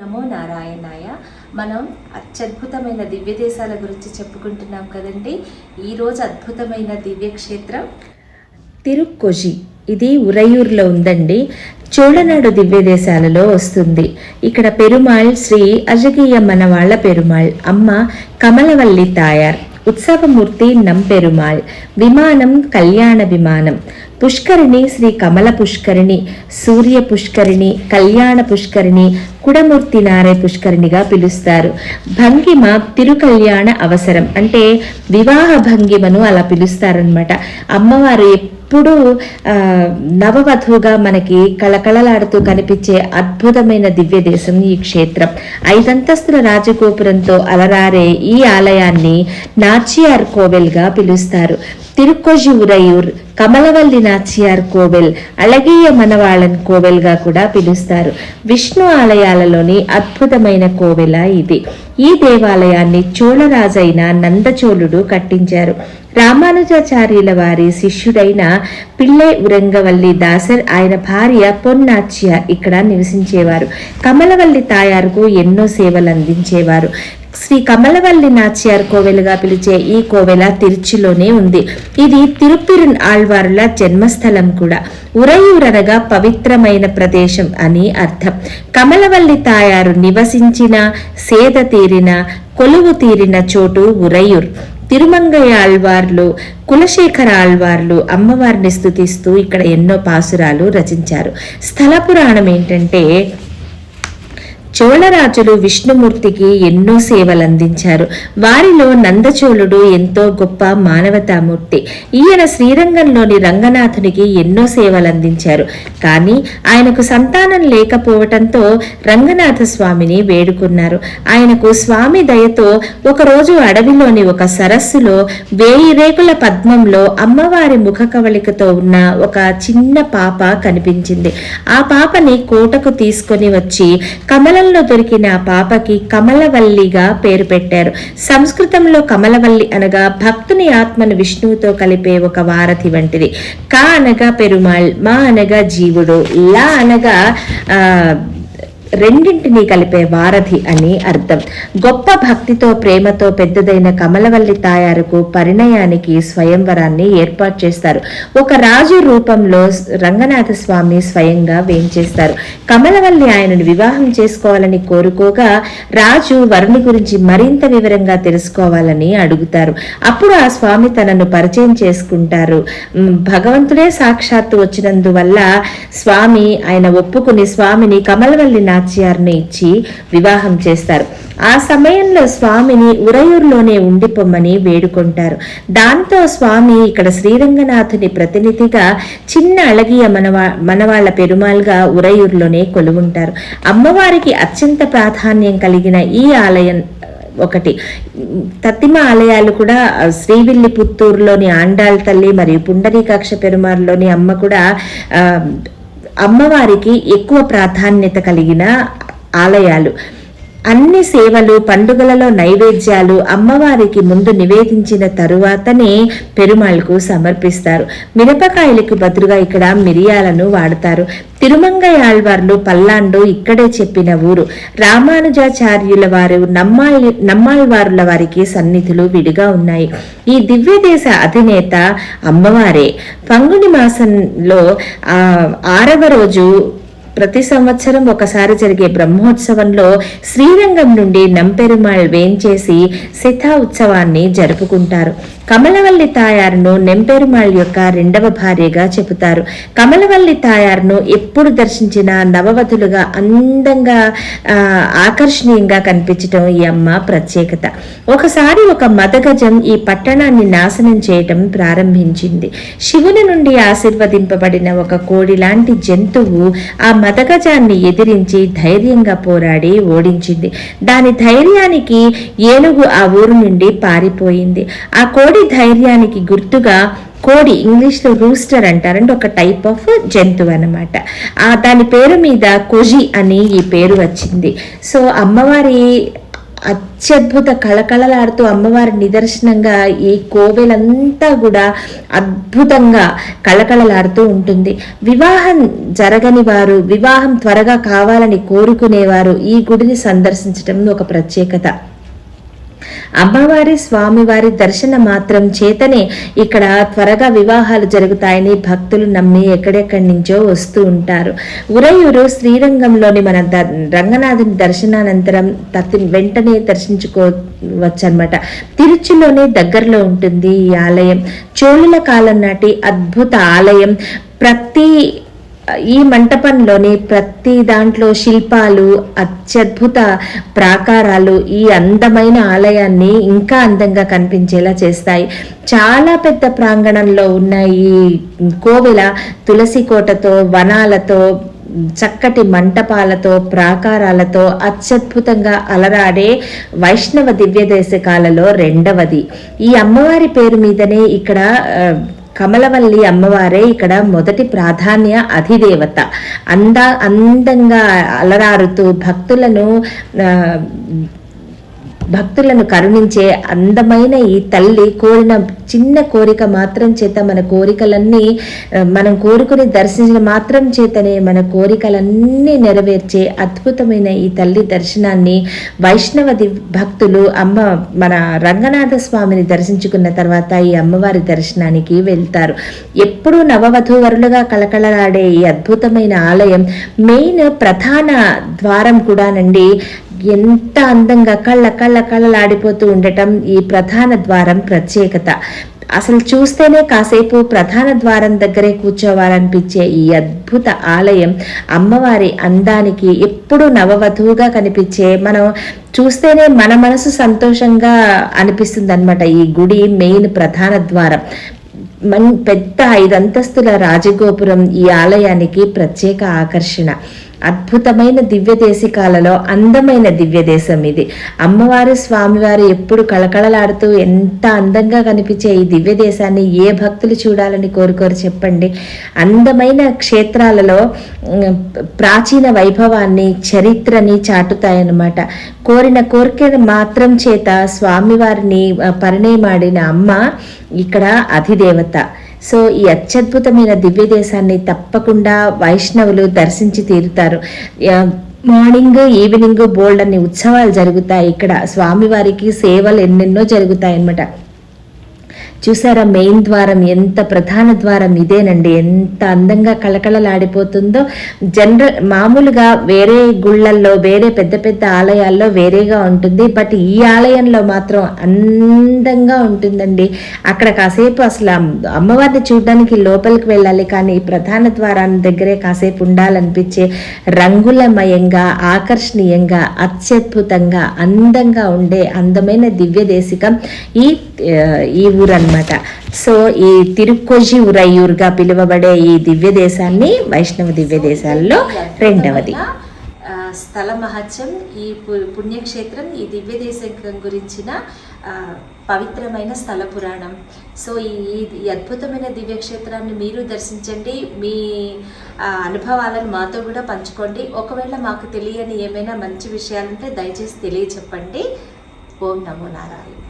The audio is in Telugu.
నమో నారాయణాయ. మనం అత్యద్భుతమైన దివ్య దేశాల గురించి చెప్పుకుంటున్నాం కదండి. ఈరోజు అద్భుతమైన దివ్య క్షేత్రం తిరుక్కొజి. ఇది ఉరయూరులో ఉందండి. చోళనాడు దివ్య దేశాలలో వస్తుంది. ఇక్కడ పెరుమాళ్ శ్రీ అజగీయ వాళ్ళ పెరుమాళ్ అమ్మ కమలవల్లి తాయార్ ఉత్సవమూర్తి నంపెరుమాళ్ విమానం కళ్యాణ విమానం పుష్కరిణి శ్రీ కమల పుష్కరిణి సూర్య పుష్కరిణి కళ్యాణ పుష్కరిణి కుడమూర్తి నారాయ పుష్కరిణిగా పిలుస్తారు. భంగిమ తిరుకల్యాణ అవసరం అంటే వివాహ భంగిమను అలా పిలుస్తారనమాట అమ్మవారు ఎప్పుడు నవవధువుగా మనకి కళకళలాడుతూ కనిపించే అద్భుతమైన దివ్య దేశం ఈ క్షేత్రం. ఐదంతస్తుల రాజగోపురంతో అలరారే ఈ ఆలయాన్ని నాచియార్ కోవెల్గా పిలుస్తారు. తిరుక్కొజి ఉరయూర్ కమలవల్లి నాచియార్ కోవెల్ అళగీయ మనవాళన్ కోవెల్గా కూడా పిలుస్తారు. విష్ణు ఆలయాలలోని అద్భుతమైన కోవెల ఇది. ఈ దేవాలయాన్ని చోళరాజైన నందచోళుడు కట్టించారు. రామానుజాచార్యుల వారి శిష్యుడైన పిల్లై ఉరంగవల్లి దాసర్ ఆయన భార్య పొన్నాచ్య ఇక్కడ నివసించేవారు. కమలవల్లి తాయారుకు ఎన్నో సేవలు అందించేవారు శ్రీ కమలవల్లి నాచియార్ కోవెలుగా పిలిచే ఈ కోవెల తిరుచిలోనే ఉంది. ఇది తిరుప్పిరున్ ఆళ్వారుల జన్మస్థలం కూడా. ఉరయూర్ అనగా పవిత్రమైన ప్రదేశం అని అర్థం. కమలవల్లి తాయారు నివసించిన సేద తీరిన కొలువు తీరిన చోటు ఉరయూర్. తిరుమంగయ్య ఆళ్వార్లు కులశేఖర ఆళ్వార్లు అమ్మవారిని స్థుతిస్తూ ఇక్కడ ఎన్నో పాసురాలు రచించారు. స్థల పురాణం ఏంటంటే చోళరాజులు విష్ణుమూర్తికి ఎన్నో సేవలు అందించారు వారిలో నందచోళుడు ఎంతో గొప్ప మానవతామూర్తి. ఈయన శ్రీరంగంలోని రంగనాథునికి ఎన్నో సేవలు అందించారు కానీ ఆయనకు సంతానం లేకపోవటంతో రంగనాథ స్వామిని వేడుకున్నారు. ఆయనకు స్వామి దయతో ఒకరోజు అడవిలోని ఒక సరస్సులో వేయి రేకుల పద్మంలో అమ్మవారి ముఖ కవళికతో ఉన్న ఒక చిన్న పాప కనిపించింది. ఆ పాపని కోటకు తీసుకొని వచ్చి కమలంలో దొరికిన ఆ పాపకి కమలవల్లిగా పేరు పెట్టారు. సంస్కృతంలో కమలవల్లి అనగా భక్తుని ఆత్మను విష్ణువుతో కలిపే ఒక వారధి వంటిది. కా అనగా పెరుమాళ్ మా అనగా జీవుడు లా అనగా ఆ రెండింటినీ కలిపే వారధి అని అర్థం. గొప్ప భక్తితో ప్రేమతో పెద్దదైన కమలవల్లి తాయారుకు పరిణయానికి స్వయంవరాన్ని ఏర్పాటు చేస్తారు. ఒక రాజు రూపంలో రంగనాథ స్వామి స్వయంగా వేంచేస్తారు. కమలవల్లి ఆయనను వివాహం చేసుకోవాలని కోరుకోగా రాజు వరుని గురించి మరింత వివరంగా తెలుసుకోవాలని అడుగుతారు. అప్పుడు ఆ స్వామి తనను పరిచయం చేసుకుంటారు. భగవంతుడే సాక్షాత్తు వచ్చినందువల్ల స్వామి ఆయన ఒప్పుకుని స్వామిని కమలవల్లి నాచ్యార్ని ఇచ్చి వివాహం చేస్తారు. ఆ సమయంలో స్వామిని ఉరయూరులోనే ఉండిపోమ్మని వేడుకుంటారు. దాంతో స్వామి ఇక్కడ శ్రీరంగనాథుని ప్రతినిధిగా చిన్న అళగియ మనవా మనవాళ్ళ పెరుమాల్గా ఉరయూరులోనే కొలువుంటారు. అమ్మవారికి అత్యంత ప్రాధాన్యం కలిగిన ఈ ఆలయం ఒకటి. తత్తిమ ఆలయాలు కూడా శ్రీవిల్లి పుత్తూరులోని ఆండాళ్ తల్లి మరియు పుండరీకాక్ష పెరుమార్లోని అమ్మ కూడా ఆ, అమ్మవారికి ఎక్కువ ప్రాధాన్యత కలిగిన ఆలయాలు. అన్ని సేవలు పండుగలలో నైవేద్యాలు అమ్మవారికి ముందు నివేదించిన తరువాతనే పెరుమాళ్కు సమర్పిస్తారు. మిరపకాయలకు బదులుగా ఇక్కడ మిరియాలను వాడతారు. తిరుమంగయాళ్వార్లు పల్లాండు ఇక్కడే చెప్పిన ఊరు. రామానుజాచార్యుల వారు నమ్మాయి నమ్మాయివారుల వారికి సన్నిధులు విడిగా ఉన్నాయి. ఈ దివ్యదేశ అధినేత అమ్మవారే. పంగుని మాసంలో ఆరవ రోజు ప్రతి సంవత్సరం ఒకసారి జరిగే బ్రహ్మోత్సవంలో శ్రీరంగం నుండి నంపెరుమాళ్ వేంచేసి సితా ఉత్సవాన్ని జరుపుకుంటారు. కమలవల్లి తాయారును నెంపెరుమాళ్ యొక్క రెండవ భార్యగా చెబుతారు. కమలవల్లి తాయారును ఎప్పుడు దర్శించిన నవవధులుగా అందంగా ఆ, ఆకర్షణీయంగా కనిపించటం ఈ అమ్మ ప్రత్యేకత. ఒకసారి ఒక మదగజం ఈ పట్టణాన్ని నాశనం చేయటం ప్రారంభించింది. శివుని నుండి ఆశీర్వదింపబడిన ఒక కోడి లాంటి జంతువు ఆ మదగజాన్ని ఎదిరించి ధైర్యంగా పోరాడి ఓడించింది. దాని ధైర్యానికి ఏనుగు ఆ ఊరు నుండి పారిపోయింది. ఆ కోడి ధైర్యానికి గుర్తుగా కోడి ఇంగ్లీష్లో రూస్టర్ అంటారంటే ఒక టైప్ ఆఫ్ జంతువు అనమాట ఆ దాని పేరు మీద కొజి అని ఈ పేరు వచ్చింది. సో అమ్మవారి అత్యద్భుత కళకళలాడుతూ అమ్మవారి నిదర్శనంగా ఈ కోవెలంతా కూడా అద్భుతంగా కళకళలాడుతూ ఉంటుంది. వివాహం జరగని వారు వివాహం త్వరగా కావాలని కోరుకునేవారు ఈ గుడిని సందర్శించడం ఒక ప్రత్యేకత. అమ్మవారి స్వామివారి దర్శన మాత్రం చేతనే ఇక్కడ త్వరగా వివాహాలు జరుగుతాయని భక్తులు నమ్మి ఎక్కడెక్కడి నుంచో వస్తూ ఉంటారు. ఉరయూరు శ్రీరంగంలోని మన ద రంగనాథుని దర్శనానంతరం తత్తి వెంటనే దర్శించుకోవచ్చు అనమాట తిరుచిలోనే దగ్గరలో ఉంటుంది ఈ ఆలయం. చోళుల కాలం నాటి అద్భుత ఆలయం. ప్రతి ఈ మంటపంలోని ప్రతి దాంట్లో శిల్పాలు అత్యద్భుత ప్రాకారాలు ఈ అందమైన ఆలయాన్ని ఇంకా అందంగా కనిపించేలా చేస్తాయి. చాలా పెద్ద ప్రాంగణంలో ఉన్న ఈ కోవెల తులసి కోటతో వనాలతో చక్కటి మంటపాలతో ప్రాకారాలతో అత్యద్భుతంగా అలరాడే వైష్ణవ దివ్య దేశకాలలో రెండవది. ఈ అమ్మవారి పేరు మీదనే ఇక్కడ కమలవల్లి అమ్మవారే ఇక్కడ మొదటి ప్రాధాన్య అధిదేవత. అంద అందంగా అలరారుతూ భక్తులను భక్తులను కరుణించే అందమైన ఈ తల్లి కోరిన చిన్న కోరిక మాత్రం చేత మన కోరికలన్నీ మనం కోరుకుని దర్శించిన మాత్రం చేతనే మన కోరికలన్నీ నెరవేర్చే అద్భుతమైన ఈ తల్లి దర్శనాన్ని వైష్ణవ భక్తులు అమ్మ మన రంగనాథ స్వామిని దర్శించుకున్న తర్వాత ఈ అమ్మవారి దర్శనానికి వెళ్తారు. ఎప్పుడూ నవవధూవరులుగా కళకళలాడే ఈ అద్భుతమైన ఆలయం మెయిన్ ప్రధాన ద్వారం కూడానండి ఎంత అందంగా కళ్ళ కళ్ళ కళ్ళలాడిపోతూ ఉండటం ఈ ప్రధాన ద్వారం ప్రత్యేకత. అసలు చూస్తేనే కాసేపు ప్రధాన ద్వారం దగ్గరే కూర్చోవాలనిపించే ఈ అద్భుత ఆలయం అమ్మవారి అందానికి ఎప్పుడూ నవవధువుగా కనిపించే మనం చూస్తేనే మన మనసు సంతోషంగా అనిపిస్తుంది అనమాట ఈ గుడి మెయిన్ ప్రధాన ద్వారం. మన్ పెద్ద ఐదంతస్తుల రాజగోపురం ఈ ఆలయానికి ప్రత్యేక ఆకర్షణ. అద్భుతమైన దివ్య దేశికాలలో అందమైన దివ్య దేశం ఇది. అమ్మవారు స్వామివారు ఎప్పుడు కళకళలాడుతూ ఎంత అందంగా కనిపించే ఈ దివ్య దేశాన్ని ఏ భక్తులు చూడాలని కోరుకోరు చెప్పండి. అందమైన క్షేత్రాలలో ప్రాచీన వైభవాన్ని చరిత్రని చాటుతాయన్నమాట. కోరిన కోరిక మాత్రం చేత స్వామివారిని పరిణయమాడిన అమ్మ ఇక్కడ అధిదేవత. సో ఈ అత్యద్భుతమైన దివ్య దేశాన్ని తప్పకుండా వైష్ణవులు దర్శించి తీరుతారు. మార్నింగ్ ఈవినింగ్ బోల్డ్ అన్ని ఉత్సవాలు జరుగుతాయి. ఇక్కడ స్వామివారికి సేవలు ఎన్నెన్నో జరుగుతాయి అన్నమాట చూసారా మెయిన్ ద్వారం ఎంత ప్రధాన ద్వారం ఇదేనండి? ఎంత అందంగా కళకళలాడిపోతుందో. జనరల్ మామూలుగా వేరే గుళ్ళల్లో వేరే పెద్ద పెద్ద ఆలయాల్లో వేరేగా ఉంటుంది. బట్ ఈ ఆలయంలో మాత్రం అందంగా ఉంటుందండి. అక్కడ కాసేపు అసలు అమ్మవారిని చూడడానికి లోపలికి వెళ్ళాలి. కానీ ఈ ప్రధాన ద్వారం దగ్గరే కాసేపు ఉండాలనిపించే రంగులమయంగా ఆకర్షణీయంగా అత్యద్భుతంగా అందంగా ఉండే అందమైన దివ్య దేశికం ఈ ఈ ఊరు అనమాట సో ఈ తిరుక్కోజి ఉరయ్యూరుగా పిలువబడే ఈ దివ్య దేశాన్ని వైష్ణవ దివ్య దేశాల్లో రెండవది స్థల మహత్యం ఈ పు- పుణ్యక్షేత్రం ఈ దివ్య దేశం గురించిన పవిత్రమైన స్థల పురాణం. సో ఈ అద్భుతమైన దివ్యక్షేత్రాన్ని మీరు దర్శించండి. మీ అనుభవాలను మాతో కూడా పంచుకోండి. ఒకవేళ మాకు తెలియని ఏమైనా మంచి విషయాలుంటే దయచేసి తెలియచెప్పండి. ఓం నమో నారాయణ.